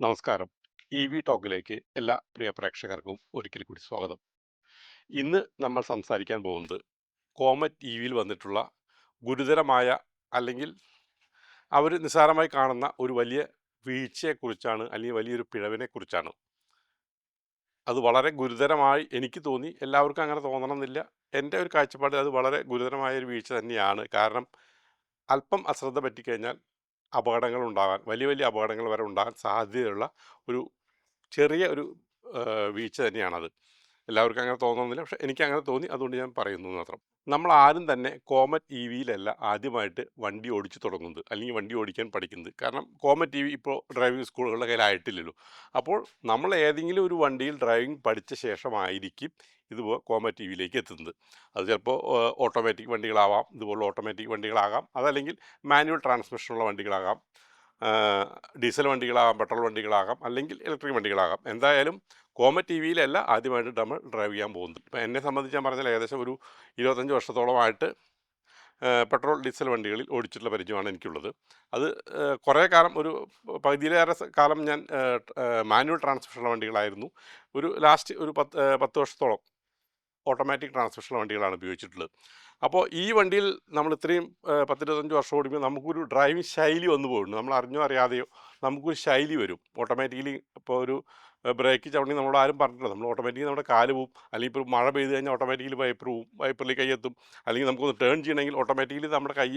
നമസ്കാരം. E V ടോക്കിലേക്ക് എല്ലാ പ്രിയ പ്രേക്ഷകർക്കും ഒരിക്കൽ കൂടി സ്വാഗതം. ഇന്ന് നമ്മൾ സംസാരിക്കാൻ പോകുന്നത് കോമറ്റ് ടി വിയിൽ വന്നിട്ടുള്ള ഗുരുതരമായ അല്ലെങ്കിൽ അവർ നിസ്സാരമായി കാണുന്ന ഒരു വലിയ വീഴ്ചയെക്കുറിച്ചാണ് അല്ലെങ്കിൽ വലിയൊരു പിഴവിനെക്കുറിച്ചാണ്. അത് വളരെ ഗുരുതരമായി എനിക്ക് തോന്നി. എല്ലാവർക്കും അങ്ങനെ തോന്നണമെന്നില്ല. എന്റെ ഒരു കാഴ്ചപ്പാടിൽ അത് വളരെ ഗുരുതരമായ ഒരു വീഴ്ച തന്നെയാണ്. കാരണം അല്പം അശ്രദ്ധ പറ്റിക്കഴിഞ്ഞാൽ അപകടങ്ങൾ ഉണ്ടാകാൻ വലിയ വലിയ അപകടങ്ങൾ വരെ ഉണ്ടാകാൻ സാധ്യതയുള്ള ഒരു ചെറിയ ഒരു വീഴ്ച തന്നെയാണത്. എല്ലാവർക്കും അങ്ങനെ തോന്നുന്നില്ല. പക്ഷെ എനിക്ക് അങ്ങനെ തോന്നി. അതുകൊണ്ട് ഞാൻ പറയുന്നു മാത്രം. നമ്മൾ ആരും തന്നെ കോമറ്റ് ഇ വിയിലല്ല ആദ്യമായിട്ട് വണ്ടി ഓടിച്ചു തുടങ്ങുന്നത്. അല്ലെങ്കിൽ വണ്ടി ഓടിക്കാൻ പഠിക്കുന്നത്. കാരണം കോമറ്റ് ഇ വി ഇപ്പോൾ ഡ്രൈവിംഗ് സ്കൂളുകളുടെ കയ്യിലായിട്ടില്ലല്ലോ. അപ്പോൾ നമ്മൾ ഏതെങ്കിലും ഒരു വണ്ടിയിൽ ഡ്രൈവിംഗ് പഠിച്ച ശേഷമായിരിക്കും ഇതുപോലെ കോമറ്റ് ടി വിയിലേക്ക് എത്തുന്നത്. അത് ചിലപ്പോൾ ഓട്ടോമാറ്റിക് വണ്ടികളാവാം. ഇതുപോലെ ഓട്ടോമാറ്റിക് വണ്ടികളാകാം. അതല്ലെങ്കിൽ മാനുവൽ ട്രാൻസ്മിഷനുള്ള വണ്ടികളാകാം. ഡീസൽ വണ്ടികളാകാം പെട്രോൾ വണ്ടികളാകാം അല്ലെങ്കിൽ ഇലക്ട്രിക് വണ്ടികളാകാം. എന്തായാലും കോമ ടി വിയിലല്ല ആദ്യമായിട്ട് നമ്മൾ ഡ്രൈവ് ചെയ്യാൻ പോകുന്നത്. ഇപ്പം എന്നെ സംബന്ധിച്ച് ഞാൻ പറഞ്ഞാൽ ഏകദേശം ഒരു ഇരുപത്തഞ്ച് വർഷത്തോളമായിട്ട് പെട്രോൾ ഡീസൽ വണ്ടികളിൽ ഓടിച്ചിട്ടുള്ള പരിചയമാണ് എനിക്കുള്ളത്. അത് കുറേ കാലം ഒരു പകുതിയിലേറെ കാലം ഞാൻ മാനുവൽ ട്രാൻസ്മിഷനുള്ള വണ്ടികളായിരുന്നു. ഒരു ലാസ്റ്റ് ഒരു പത്ത് പത്ത് വർഷത്തോളം ഓട്ടോമാറ്റിക് ട്രാൻസ്മിഷൻ വണ്ടികളാണ് ഉപയോഗിച്ചിട്ടുള്ളത്. അപ്പോൾ ഈ വണ്ടിയിൽ നമ്മൾ ഇത്രയും പത്തിരുപത്തഞ്ച് വർഷം ഓടുമ്പോൾ നമുക്കൊരു ഡ്രൈവിംഗ് ശൈലി വന്നു പോകുന്നുണ്ട്. നമ്മൾ അറിഞ്ഞോ അറിയാതെയോ നമുക്കൊരു ശൈലി വരും. ഓട്ടോമാറ്റിക്കലി ഇപ്പോൾ ഒരു ബ്രേക്ക് ചവിട്ടി നമ്മളോട് ആരും പറഞ്ഞിട്ടില്ല. നമ്മൾ ഓട്ടോമാറ്റിക്കലി നമ്മുടെ കാൽ പോവും. അല്ലെങ്കിൽ ഇപ്പോൾ മഴ പെയ്ത് കഴിഞ്ഞാൽ ഓട്ടോമാറ്റിക്കലി വൈപ്പർ പോവും. വൈപ്പറിൽ കൈ എത്തും. അല്ലെങ്കിൽ നമുക്കൊന്ന് ടേൺ ചെയ്യണമെങ്കിൽ ഓട്ടോമാറ്റിക്കലി നമ്മുടെ കൈ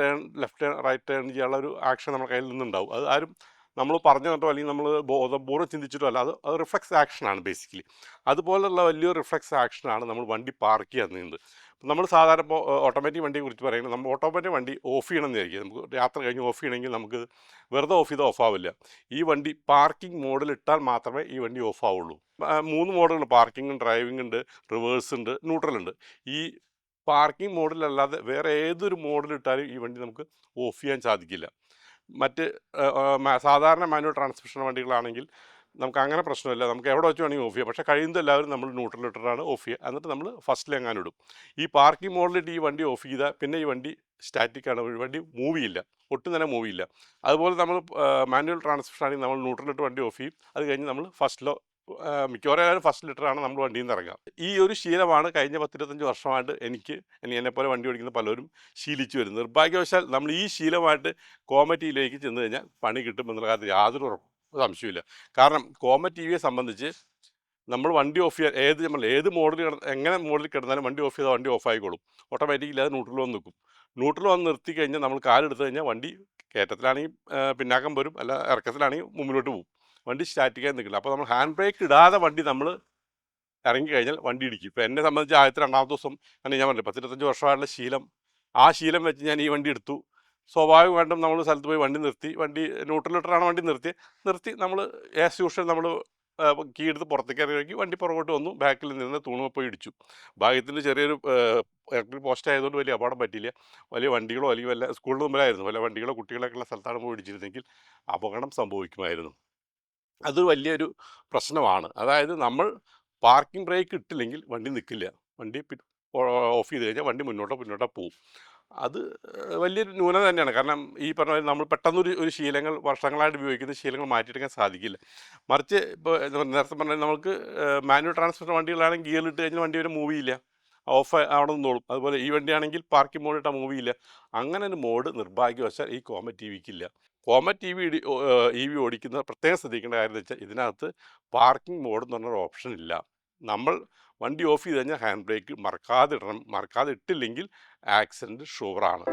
turn left turn right turn ചെയ്യാനുള്ള ഒരു ആക്ഷൻ നമ്മുടെ കയ്യിൽ നിന്നുണ്ടാവും. അത് ആരും നമ്മൾ പറഞ്ഞു തന്നിട്ടോ അല്ലെങ്കിൽ നമ്മൾ ബോധപൂർവം ചിന്തിച്ചിട്ടോ അല്ല അത് അത് റിഫ്ലക്സ് ആക്ഷനാണ് ബേസിക്കലി. അതുപോലുള്ള വലിയൊരു റിഫ്ലക്സ് ആക്ഷനാണ് നമ്മൾ വണ്ടി പാർക്ക് ചെയ്യുന്നത് നമ്മൾ സാധാരണ ഇപ്പോൾ ഓട്ടോമാറ്റിക് വണ്ടിയെ കുറിച്ച് പറയുന്നത് നമ്മൾ ഓട്ടോമാറ്റിക് വണ്ടി ഓഫ് ചെയ്യണം എന്നായിരിക്കും നമുക്ക് യാത്ര കഴിഞ്ഞ് ഓഫ് ചെയ്യണമെങ്കിൽ നമുക്ക് വെറുതെ ഓഫ് ചെയ്താൽ ഓഫ് ആവില്ല. ഈ വണ്ടി പാർക്കിംഗ് മോഡിൽ ഇട്ടാൽ മാത്രമേ ഈ വണ്ടി ഓഫ് ആവുള്ളൂ. മൂന്ന് മോഡുകൾ പാർക്കിംഗ് ഡ്രൈവിംഗ് ഉണ്ട് റിവേഴ്സ് ഉണ്ട് ന്യൂട്രൽ ഉണ്ട്. ഈ പാർക്കിംഗ് മോഡിലല്ലാതെ വേറെ ഏതൊരു മോഡിലിട്ടാലും ഈ വണ്ടി നമുക്ക് ഓഫ് ചെയ്യാൻ സാധിക്കില്ല. മറ്റ് സാധാരണ മാനുവൽ ട്രാൻസ്മിഷൻ വണ്ടികളാണെങ്കിൽ നമുക്ക് അങ്ങനെ പ്രശ്നമില്ല. നമുക്ക് എവിടെ വെച്ച് വേണമെങ്കിൽ ഓഫ് ചെയ്യാം. പക്ഷേ കഴിയുന്നത് എല്ലാവരും നമ്മൾ ന്യൂട്രൽ ഓഫ് ചെയ്യുക. എന്നിട്ട് നമ്മൾ ഫസ്റ്റിൽ എങ്ങാനും ഇടും. ഈ പാർക്കിംഗ് മോഡിലിട്ട് ഈ വണ്ടി ഓഫ് ചെയ്താൽ പിന്നെ ഈ വണ്ടി സ്റ്റാറ്റിക് ആണ്. ഈ വണ്ടി മൂവ് ചെയ്യില്ല. ഒട്ടും തന്നെ മൂവ് ചെയ്യില്ല. അതുപോലെ നമ്മൾ മാനുവൽ ട്രാൻസ്മിഷൻ ആണെങ്കിൽ നമ്മൾ ന്യൂട്രലിട്ട് വണ്ടി ഓഫ് ചെയ്യും. അത് കഴിഞ്ഞ് നമ്മൾ ഫസ്റ്റിലോ മിക്കവാറും എല്ലാവരും ഫസ്റ്റ് ലിറ്ററാണ് നമ്മൾ വണ്ടിയിൽ നിന്ന് ഇറങ്ങുക ഈ ഒരു ശീലമാണ് കഴിഞ്ഞ പത്തിരുപത്തഞ്ച് വർഷമായിട്ട് എനിക്ക് ഇനി എന്നെപ്പോലെ വണ്ടി ഓടിക്കുന്ന പലരും ശീലിച്ചു വരുന്നത്. നിർഭാഗ്യവശാൽ നമ്മൾ ഈ ശീലമായിട്ട് കോമറ്റിയിലേക്ക് ചെന്ന് കഴിഞ്ഞാൽ പണി കിട്ടുമെന്നുള്ള കാര്യത്തിൽ യാതൊരു സംശയമില്ല കാരണം കോമറ്റ് ടി വിയെ സംബന്ധിച്ച് നമ്മൾ വണ്ടി ഓഫ് ചെയ്യാൻ ഏത് നമ്മൾ ഏത് മോഡൽ എങ്ങനെ മോഡലിൽ കിടന്നാലും വണ്ടി ഓഫ് ചെയ്താൽ വണ്ടി ഓഫ് ആയിക്കോളും. ഓട്ടോമാറ്റിക്കലി അത് ന്യൂട്രൽ വന്ന് നിൽക്കും. ന്യൂട്രൽ വന്ന് നിർത്തി കഴിഞ്ഞാൽ നമ്മൾ കാലെടുത്ത് കഴിഞ്ഞാൽ വണ്ടി കയറ്റത്തിലാണെങ്കിൽ പിന്നാക്കം വരും അല്ല ഇറക്കത്തിലാണെങ്കിൽ മുമ്പിലോട്ട് പോകും വണ്ടി സ്റ്റാറ്റിക്കായി നിൽക്കില്ല. അപ്പോൾ നമ്മൾ ഹാൻഡ് ബ്രേക്ക് ഇടാതെ വണ്ടി നമ്മൾ ഇറങ്ങി കഴിഞ്ഞാൽ വണ്ടി ഇടിക്കും. ഇപ്പോൾ എന്നെ സംബന്ധിച്ച് ആദ്യത്തെ രണ്ടാമത്തെ ദിവസം അങ്ങനെ ഞാൻ പറഞ്ഞില്ല പത്തിരുപത്തഞ്ച് വർഷമായിട്ടുള്ള ശീലം. ആ ശീലം വെച്ച് ഞാൻ ഈ വണ്ടി എടുത്തു. സ്വാഭാവികമായിട്ടും നമ്മൾ സ്ഥലത്ത് പോയി വണ്ടി നിർത്തി. വണ്ടി ന്യൂട്രൽ ലിറ്ററാണ് വണ്ടി നിർത്തി നിർത്തി നമ്മൾ ആസ് യൂഷ്വൽ നമ്മൾ കീ എടുത്ത് പുറത്തേക്ക് ഇറങ്ങി വണ്ടി പുറകോട്ട് വന്നു. ബാക്കിൽ നിന്ന് തൂണുമ പോയി ഇടിച്ചു. ഭാഗ്യത്തിന് ചെറിയൊരു ഇലക്ട്രിക് പോസ്റ്റ് ആയതുകൊണ്ട് വലിയ അപകടം പറ്റിയില്ല. വലിയ വണ്ടികളോ അല്ലെങ്കിൽ വല്ല സ്കൂളിന് മുമ്പിലായിരുന്നു. വല്ല വണ്ടികളോ കുട്ടികളൊക്കെ ഉള്ള സ്ഥലത്താണ് പോയി ഇടിച്ചിരുന്നെങ്കിൽ അപകടം സംഭവിക്കുമായിരുന്നു. അതൊരു വലിയൊരു പ്രശ്നമാണ്. അതായത് നമ്മൾ പാർക്കിംഗ് ബ്രേക്ക് ഇട്ടില്ലെങ്കിൽ വണ്ടി നിൽക്കില്ല വണ്ടി ഓഫ് ചെയ്ത് കഴിഞ്ഞാൽ വണ്ടി മുന്നോട്ടോ മുന്നോട്ടോ പോവും. അത് വലിയൊരു ന്യൂനത തന്നെയാണ്. കാരണം ഈ പറഞ്ഞ നമ്മൾ പെട്ടെന്നൊരു ഒരു ശീലങ്ങൾ വർഷങ്ങളായിട്ട് ഉപയോഗിക്കുന്ന ശീലങ്ങൾ മാറ്റിയെടുക്കാൻ സാധിക്കില്ല. മറിച്ച് ഇപ്പോൾ നേരത്തെ പറഞ്ഞാൽ നമുക്ക് മാനുവൽ ട്രാൻസ്മിഷൻ വണ്ടികളാണെങ്കിൽ ഗിയർ ഗിയറിലിട്ട് കഴിഞ്ഞാൽ വണ്ടി വരെ മൂവ് ചെയ്യില്ല. ഓഫ് അവിടെ നിന്നോളും. അതുപോലെ ഈ വണ്ടിയാണെങ്കിൽ പാർക്കിംഗ് മോഡിട്ടാൽ മൂവ് ചെയ്യില്ല. അങ്ങനെ ഒരു മോഡ് നിർഭാഗ്യവശാൽ ഈ കോമറ്റ് ടി വിക്കില്ല Comet T V E V ഓടിക്കുന്ന പ്രത്യേകം ശ്രദ്ധിക്കേണ്ട കാര്യം എന്ന് വെച്ചാൽ ഇതിനകത്ത് പാർക്കിംഗ് മോഡ് എന്ന് പറഞ്ഞൊരു ഓപ്ഷൻ ഇല്ല. നമ്മൾ വണ്ടി ഓഫ് ചെയ്ത് കഴിഞ്ഞാൽ ഹാൻഡ് ബ്രേക്ക് മറക്കാതെ ഇടണം മറക്കാതെ ഇട്ടില്ലെങ്കിൽ ആക്സിഡന്റ് ഷുവറാണ്.